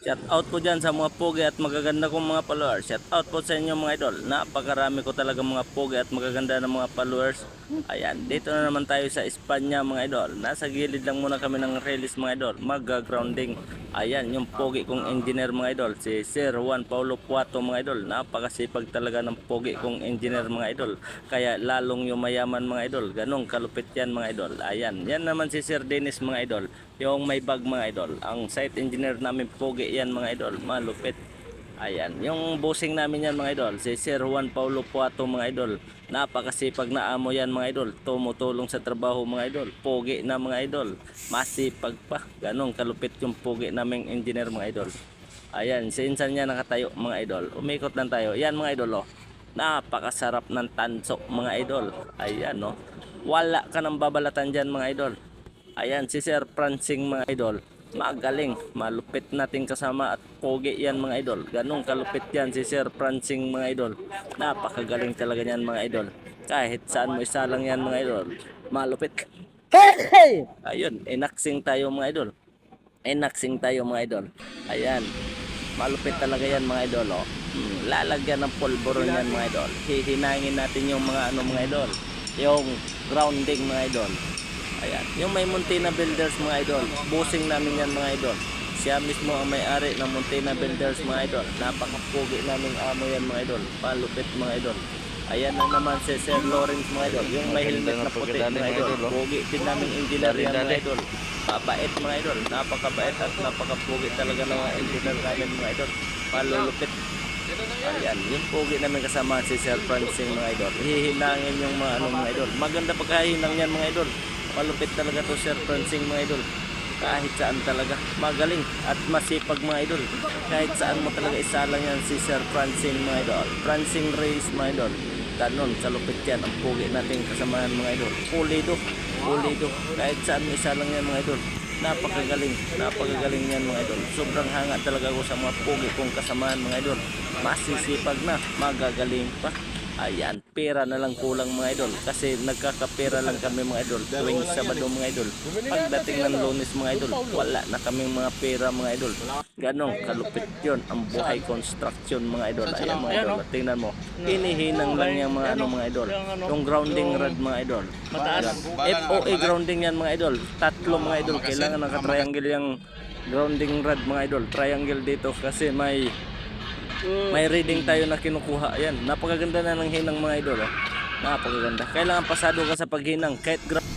Shout out po dyan sa mga pogi at magaganda kong mga followers. Shout out po sa inyo mga idol. Napakarami ko talaga mga pogi at magaganda ng mga followers. Ayan, dito na naman tayo sa Espanya mga idol. Nasa gilid lang muna kami ng release mga idol. Mag-grounding. Ayan, yung pogi kong engineer mga idol. Si Sir Juan Paulo Puato mga idol. Napakasipag talaga ng pogi kong engineer mga idol. Kaya lalong yumayaman mga idol. Ganong kalupit yan mga idol. Ayan, yan naman si Sir Dennis mga idol. Yung may bag mga idol. Ang site engineer namin pogi yan mga idol. Malupit. Ayan, yung bossing namin yan mga idol, si Sir Juan Paulo Puato mga idol. Napakasipag na amo yan mga idol. Tumutulong sa trabaho mga idol. Pogi na mga idol. Masipag pa. Ganong kalupit yung pogi naming engineer mga idol. Ayan, si Insan niya nakatayo mga idol. Umikot lang tayo. Yan mga idol oh. Napakasarap ng tanso mga idol. Ayan oh. Wala ka nang babalatan dyan mga idol. Ayan, si Sir Prancing mga idol. Magaling, malupit nating kasama at pogi yan mga idol. Ganong kalupit yan si Sir Prancing mga idol. Napakagaling talaga yan mga idol. Kahit saan mo isalang yan mga idol. Malupit. Ayun, inaksing tayo mga idol. Inaksing tayo mga idol. Ayan. Malupit talaga yan mga idol. Oh. Hmm, lalagyan ng pulburon yan mga idol. Hihinangin natin yung mga ano mga idol. Yung grounding mga idol. Ayan. Yung may Montana Builders mga idol. Busing namin yan mga idol. Siya mismo ang may-ari ng Montana Builders mga idol. Napakapugi naming amo yan mga idol. Palupit mga idol. Ayan na naman si Sir Lawrence mga idol. Yung may helmet na puti mga idol. Pugi din namin engineer yan mga idol. Mabait mga idol. Napakabait at napakapugi talaga ng mga engineer namin mga idol. Palulupit. Ayan, yung pogi namin kasama si Sir Francing mga idol. Hihinangin yung mga ano mga idol. Maganda pagkahinang yan mga idol. Malupit talaga to Sir Francing mga idol. Kahit saan talaga. Magaling at masipag mga idol. Kahit saan mo talaga isalang yan si Sir Francing mga idol. Francing Reyes mga idol. Ganon, sa lupit yan. Ang pogi nating kasamahan mga idol. Pulido. Pulido. Kahit saan mo isalang yan mga idol. Napakagaling. Napakagaling yan mga idol. Sobrang hanga talaga ako sa mga pogi kong kasamahan mga idol. Masisipag na. Magagaling pa. Ayan, pera na lang kulang mga idol kasi nagkakapera lang kami mga idol tuwing Sabado mga idol. Pagdating ng lunes mga idol, wala na kaming mga pera mga idol. Ganong kalupit yon ang buhay construction mga idol. Ayan mga idol, tingnan mo. Hinihinang lang yung mga ano mga idol. Yung grounding rod mga idol. Mataas. FOA grounding yan mga idol. Tatlo mga idol. Kailangan naka-triangle yung grounding rod mga idol. Triangle dito kasi may may reading tayo na kinukuha. Yan, napakaganda na ng hinang mga idol. Oh. Napakaganda. Kailangan pasado ka sa paghinang. Kahit gra-